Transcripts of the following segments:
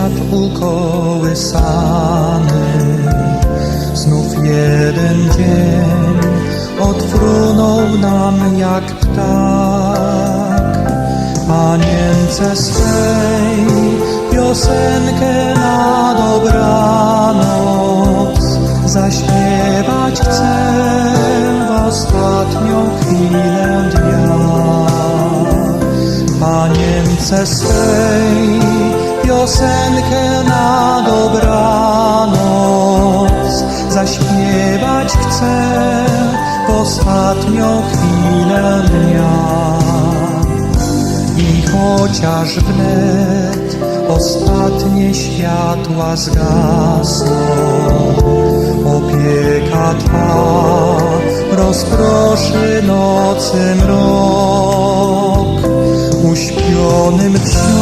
świat ukołysany. Znów jeden dzień odfrunął nam jak ptak. Panience swej piosenkę na dobranoc zaśpiewać chcę w ostatnią chwilę dnia. Panience swej piosenkę na dobranoc zaśpiewać chcę w ostatnią chwilę dnia. I chociaż wnet ostatnie światła zgasną, opieka Twa rozproszy nocy mrok. Uśpionym wsiom,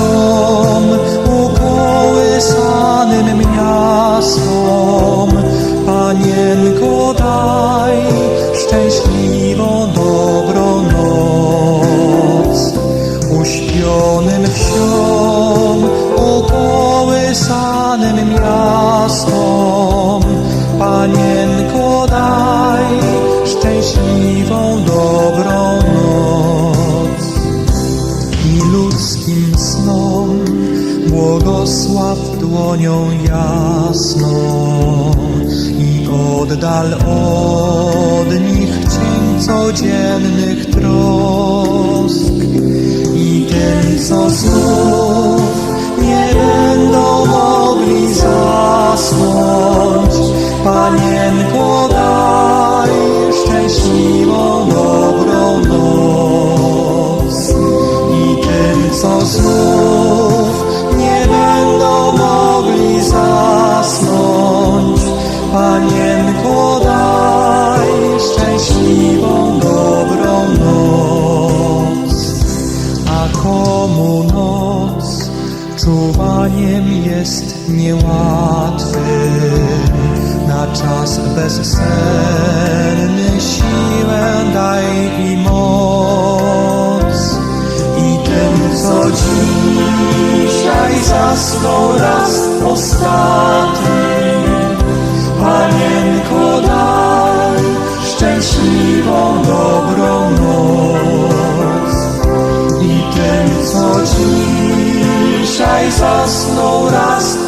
szczęśliwą dobrą noc. I ludzkim snom błogosław dłonią jasną i oddal od nich cień codziennych trosk i tym, co znów nie będą mogli zasnąć. Panienko, daj szczęśliwą, dobrą noc i tym, co znów nie będą mogli zasnąć. Panienko, daj szczęśliwą, dobrą noc. A komu noc czuwaniem jest niełatwy, na czas bezsenny siłę daj i moc. I tym, co dzisiaj zasnął raz ostatni, Panienko daj szczęśliwą, dobrą noc. I tym, co dzisiaj zasnął raz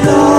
puedo